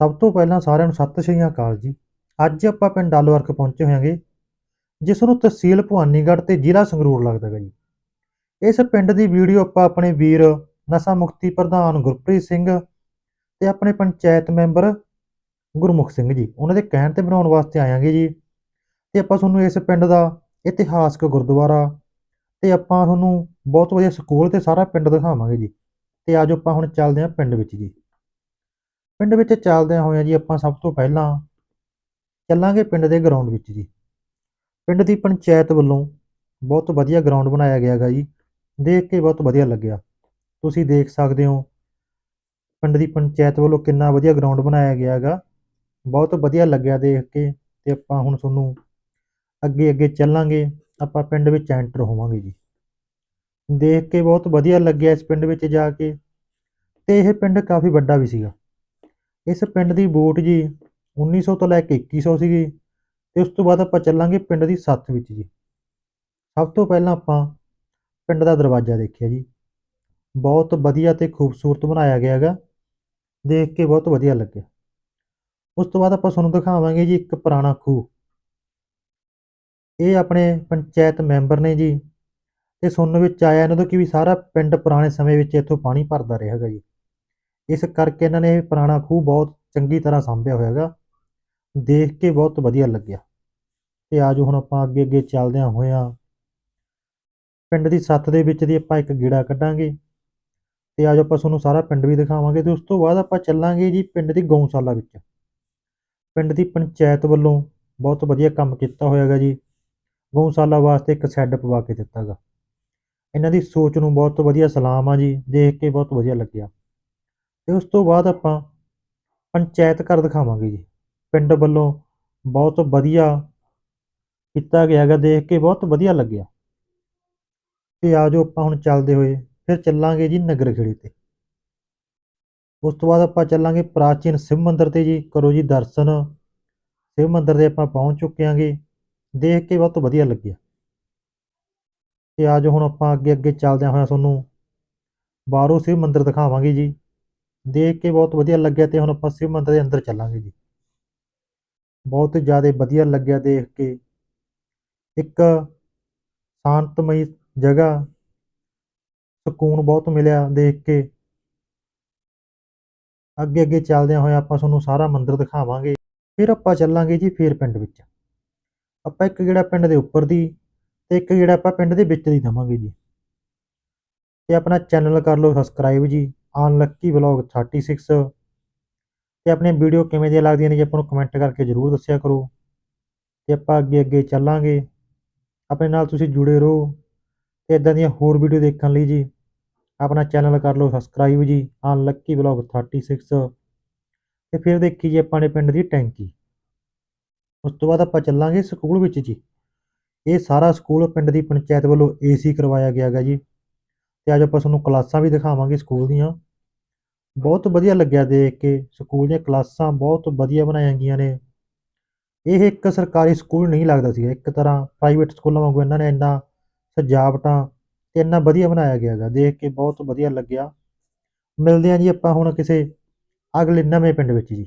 ਸਭ ਤੋਂ ਪਹਿਲਾਂ ਸਾਰਿਆਂ ਨੂੰ ਸਤਿ ਸ਼੍ਰੀ ਅਕਾਲ ਜੀ। ਅੱਜ ਆਪਾਂ ਪਿੰਡ ਡੱਲਵਰਕ ਪਹੁੰਚੇ ਹੋਇਆਂਗੇ, ਜਿਸ ਨੂੰ ਤਹਿਸੀਲ ਭਵਾਨੀਗੜ੍ਹ ਤੇ ਜ਼ਿਲ੍ਹਾ ਸੰਗਰੂਰ ਲੱਗਦਾ ਗਾ ਜੀ। ਇਸ ਪਿੰਡ ਦੀ ਵੀਡੀਓ ਆਪਾਂ ਆਪਣੇ ਵੀਰ ਨਸ਼ਾ ਮੁਕਤੀ ਪ੍ਰਧਾਨ ਗੁਰਪ੍ਰੀਤ ਸਿੰਘ ਤੇ ਆਪਣੇ ਪੰਚਾਇਤ ਮੈਂਬਰ ਗੁਰਮੁਖ ਸਿੰਘ ਜੀ, ਉਹਨਾਂ ਦੇ ਕਹਿਣ ਤੇ ਬਣਾਉਣ ਵਾਸਤੇ ਆਇਆਂਗੇ ਜੀ। ਤੇ ਆਪਾਂ ਤੁਹਾਨੂੰ ਇਸ ਪਿੰਡ ਦਾ ਇਤਿਹਾਸਕ ਗੁਰਦੁਆਰਾ ਤੇ ਆਪਾਂ ਤੁਹਾਨੂੰ ਬਹੁਤ ਵਧੀਆ ਸਕੂਲ ਤੇ ਸਾਰਾ ਪਿੰਡ ਦਿਖਾਵਾਂਗੇ ਜੀ। ਤੇ ਆਜੋ ਆਪਾਂ ਹੁਣ ਚੱਲਦੇ ਹਾਂ ਪਿੰਡ ਵਿੱਚ ਜੀ। ਪਿੰਡ ਵਿੱਚ ਚੱਲਦਿਆਂ ਹੋਇਆਂ ਜੀ ਆਪਾਂ ਸਭ ਤੋਂ ਪਹਿਲਾਂ ਚੱਲਾਂਗੇ ਪਿੰਡ ਦੇ ਗਰਾਊਂਡ ਵਿੱਚ ਜੀ। ਪਿੰਡ ਦੀ ਪੰਚਾਇਤ ਵੱਲੋਂ ਬਹੁਤ ਵਧੀਆ ਗਰਾਊਂਡ ਬਣਾਇਆ ਗਿਆ ਗਾ ਜੀ। ਦੇਖ ਕੇ ਬਹੁਤ ਵਧੀਆ ਲੱਗਿਆ। ਤੁਸੀਂ ਦੇਖ ਸਕਦੇ ਹੋ ਪਿੰਡ ਦੀ ਪੰਚਾਇਤ ਵੱਲੋਂ ਕਿੰਨਾ ਵਧੀਆ ਗਰਾਊਂਡ ਬਣਾਇਆ ਗਿਆ ਗਾ ਬਹੁਤ ਵਧੀਆ ਲੱਗਿਆ ਦੇਖ ਕੇ ਤੇ ਆਪਾਂ ਹੁਣ ਤੁਹਾਨੂੰ ਅੱਗੇ ਅੱਗੇ ਚੱਲਾਂਗੇ। ਆਪਾਂ ਪਿੰਡ ਵਿੱਚ ਐਂਟਰ ਹੋਵਾਂਗੇ ਜੀ। ਦੇਖ ਕੇ ਬਹੁਤ ਵਧੀਆ ਲੱਗਿਆ ਇਸ ਪਿੰਡ ਵਿੱਚ ਜਾ ਕੇ ਤੇ ਇਹ ਪਿੰਡ ਕਾਫੀ ਵੱਡਾ ਵੀ ਸੀਗਾ। ਇਸ ਪਿੰਡ ਦੀ ਵੋਟ ਜੀ 1900 ਤੋਂ ਲੈ ਕੇ 2100 ਸੀਗੀ ਤੇ ਉਸ ਤੋਂ ਬਾਅਦ ਆਪਾਂ ਚੱਲਾਂਗੇ ਪਿੰਡ ਦੀ ਸੱਥ ਵਿੱਚ ਜੀ। ਸਭ ਤੋਂ ਪਹਿਲਾਂ ਆਪਾਂ ਪਿੰਡ ਦਾ ਦਰਵਾਜ਼ਾ ਦੇਖਿਆ ਜੀ। ਬਹੁਤ ਵਧੀਆ ਤੇ ਖੂਬਸੂਰਤ ਬਣਾਇਆ ਗਿਆ ਹੈਗਾ। ਦੇਖ ਕੇ ਬਹੁਤ ਵਧੀਆ ਲੱਗਿਆ। ਉਸ ਤੋਂ ਬਾਅਦ ਆਪਾਂ ਤੁਹਾਨੂੰ ਦਿਖਾਵਾਂਗੇ ਜੀ ਇੱਕ ਪੁਰਾਣਾ ਖੂਹ। ਇਹ ਆਪਣੇ ਪੰਚਾਇਤ ਮੈਂਬਰ ਨੇ ਜੀ। ਤੇ ਸੁਣਨ ਵਿੱਚ ਆਇਆ ਇਹਨਾਂ ਤੋਂ ਕਿ ਵੀ ਸਾਰਾ ਪਿੰਡ ਪੁਰਾਣੇ ਸਮੇਂ ਵਿੱਚ ਇੱਥੋਂ ਪਾਣੀ ਭਰਦਾ ਰਿਹਾ ਹੈਗਾ ਜੀ। ਇਸ ਕਰਕੇ ਇਹਨਾਂ ਨੇ ਇਹ ਪੁਰਾਣਾ ਖੂਹ ਬਹੁਤ ਚੰਗੀ ਤਰ੍ਹਾਂ ਸਾਂਭਿਆ ਹੋਇਆ ਹੈਗਾ। ਦੇਖ ਕੇ ਬਹੁਤ ਵਧੀਆ ਲੱਗਿਆ। ਤੇ ਆਜੋ ਹੁਣ ਆਪਾਂ ਅੱਗੇ ਅੱਗੇ ਚੱਲਦਿਆਂ ਹੋਇਆਂ ਪਿੰਡ ਦੀ ਸੱਥ ਦੇ ਵਿੱਚ ਦੀ ਆਪਾਂ ਇੱਕ ਗੇੜਾ ਕੱਢਾਂਗੇ। ਤੇ ਆਜੋ ਆਪਾਂ ਤੁਹਾਨੂੰ ਸਾਰਾ ਪਿੰਡ ਵੀ ਦਿਖਾਵਾਂਗੇ ਤੇ ਉਸ ਤੋਂ ਬਾਅਦ ਆਪਾਂ ਚੱਲਾਂਗੇ ਜੀ ਪਿੰਡ ਦੀ ਗਊਸ਼ਾਲਾ ਵਿੱਚ। ਪਿੰਡ ਦੀ ਪੰਚਾਇਤ ਵੱਲੋਂ ਬਹੁਤ ਵਧੀਆ ਕੰਮ ਕੀਤਾ ਹੋਇਆ ਹੈਗਾ ਜੀ। ਗਊਸ਼ਾਲਾ ਵਾਸਤੇ ਇੱਕ ਸ਼ੈੱਡ ਪਵਾ ਕੇ ਦਿੱਤਾ ਗਾ ਇਹਨਾਂ ਦੀ ਸੋਚ ਨੂੰ ਬਹੁਤ ਵਧੀਆ ਸਲਾਮ ਆ ਜੀ। ਦੇਖ ਕੇ ਬਹੁਤ ਵਧੀਆ ਲੱਗਿਆ। ਅਤੇ ਉਸ ਤੋਂ ਬਾਅਦ ਆਪਾਂ ਪੰਚਾਇਤ ਘਰ ਦਿਖਾਵਾਂਗੇ ਜੀ। ਪਿੰਡ ਵੱਲੋਂ ਬਹੁਤ ਵਧੀਆ ਕੀਤਾ ਗਿਆ ਹੈਗਾ, ਦੇਖ ਕੇ ਬਹੁਤ ਵਧੀਆ ਲੱਗਿਆ। ਤੇ ਆਜੋ ਆਪਾਂ ਹੁਣ ਚੱਲਦੇ ਹੋਏ, ਫਿਰ ਚੱਲਾਂਗੇ ਜੀ ਨਗਰ ਖੇੜੀ ਤੇ। ਉਸ ਤੋਂ ਬਾਅਦ ਆਪਾਂ ਚੱਲਾਂਗੇ ਪ੍ਰਾਚੀਨ ਸ਼ਿਵ ਮੰਦਿਰ ਤੇ ਜੀ। ਕਰੋ ਜੀ ਦਰਸ਼ਨ। ਸ਼ਿਵ ਮੰਦਿਰ ਤੇ ਆਪਾਂ ਪਹੁੰਚ ਚੁੱਕੇ ਆਂਗੇ ਦੇਖ ਕੇ ਬਹੁਤ ਵਧੀਆ ਲੱਗਿਆ। ਤੇ ਆਜੋ ਹੁਣ ਆਪਾਂ ਅੱਗੇ ਅੱਗੇ ਚੱਲਦਿਆਂ ਹੋਇਆਂ ਤੁਹਾਨੂੰ ਬਾਹਰੋਂ ਸ਼ਿਵ ਮੰਦਿਰ ਦਿਖਾਵਾਂਗੇ ਜੀ। ਦੇਖ ਕੇ ਬਹੁਤ ਵਧੀਆ ਲੱਗਿਆ ਤੇ ਹੁਣ ਆਪਾਂ ਸ਼ਿਵ ਮੰਦਰ ਦੇ ਅੰਦਰ ਚੱਲਾਂਗੇ ਜੀ। ਬਹੁਤ ਜ਼ਿਆਦਾ ਵਧੀਆ ਲੱਗਿਆ ਦੇਖ ਕੇ। ਇੱਕ ਸ਼ਾਂਤਮਈ ਜਗ੍ਹਾ ਸਕੂਨ ਬਹੁਤ ਮਿਲਿਆ ਦੇਖ ਕੇ। ਅੱਗੇ ਅੱਗੇ ਚੱਲਦਿਆਂ ਹੋਇਆਂ ਆਪਾਂ ਤੁਹਾਨੂੰ ਸਾਰਾ ਮੰਦਿਰ ਦਿਖਾਵਾਂਗੇ। ਫਿਰ ਆਪਾਂ ਚੱਲਾਂਗੇ ਜੀ ਫੇਰ ਪਿੰਡ ਵਿੱਚ। ਆਪਾਂ ਇੱਕ ਜਿਹੜਾ ਪਿੰਡ ਦੇ ਉੱਪਰ ਦੀ ਤੇ ਇੱਕ ਜਿਹੜਾ ਆਪਾਂ ਪਿੰਡ ਦੇ ਵਿੱਚ ਦੀ ਦਵਾਂਗੇ ਜੀ। ਤੇ ਆਪਣਾ ਚੈਨਲ ਕਰ ਲਓ ਸਬਸਕ੍ਰਾਈਬ ਜੀ। ਆਨ ਲੱਕੀ ਵਲੌਗ 36 ਤੇ ਆਪਣੀ ਵੀਡੀਓ ਕਿਵੇਂ ਦੀਆਂ ਲੱਗਦੀਆਂ ਨੇ ਜੀ ਆਪਾਂ ਨੂੰ ਕਮੈਂਟ ਕਰਕੇ ਜ਼ਰੂਰ ਦੱਸਿਆ ਕਰੋ। ਤੇ ਆਪਾਂ ਅੱਗੇ ਅੱਗੇ ਚੱਲਾਂਗੇ। ਆਪਣੇ ਨਾਲ ਤੁਸੀਂ ਜੁੜੇ ਰਹੋ। ਤੇ ਇਦਾਂ ਦੀਆਂ ਹੋਰ ਵੀਡੀਓ ਦੇਖਣ ਲਈ ਜੀ, ਆਪਣਾ ਚੈਨਲ ਕਰ ਲਓ ਸਬਸਕ੍ਰਾਈਬ ਜੀ ਅਨਲੱਕੀ ਲੱਕੀ ਵਲੌਗ 36 ਤੇ ਫਿਰ ਦੇਖੀ ਜੀ ਆਪਾਂ ਨੇ ਪਿੰਡ ਦੀ ਟੈਂਕੀ। ਉਸ ਤੋਂ ਬਾਅਦ ਆਪਾਂ ਚੱਲਾਂਗੇ ਸਕੂਲ ਵਿੱਚ ਜੀ। ਇਹ ਸਾਰਾ ਸਕੂਲ ਪਿੰਡ ਦੀ ਪੰਚਾਇਤ ਵੱਲੋਂ ਏਸੀ ਕਰਵਾਇਆ ਗਿਆ ਹੈਗਾ ਜੀ। ਤੇ ਅੱਜ ਆਪਾਂ ਤੁਹਾਨੂੰ ਕਲਾਸਾਂ ਵੀ ਦਿਖਾਵਾਂਗੇ ਸਕੂਲ ਦੀਆਂ। ਬਹੁਤ ਵਧੀਆ ਲੱਗਿਆ ਦੇਖ ਕੇ, ਸਕੂਲ ਦੀਆਂ ਕਲਾਸਾਂ ਬਹੁਤ ਵਧੀਆ ਬਣਾਈਆਂ ਗਈਆਂ ਨੇ। ਇਹ ਇੱਕ ਸਰਕਾਰੀ ਸਕੂਲ ਨਹੀਂ ਲੱਗਦਾ ਸੀਗਾ, ਇੱਕ ਤਰ੍ਹਾਂ ਪ੍ਰਾਈਵੇਟ ਸਕੂਲਾਂ ਵਾਂਗੂ ਇਹਨਾਂ ਨੇ ਇੰਨਾ ਸਜਾਵਟਾਂ ਤੇ ਇੰਨਾ ਵਧੀਆ ਬਣਾਇਆ ਗਿਆ ਹੈਗਾ, ਦੇਖ ਕੇ ਬਹੁਤ ਵਧੀਆ ਲੱਗਿਆ। ਮਿਲਦੇ ਹਾਂ ਜੀ ਆਪਾਂ ਹੁਣ ਕਿਸੇ ਅਗਲੇ ਨਵੇਂ ਪਿੰਡ ਵਿੱਚ ਜੀ।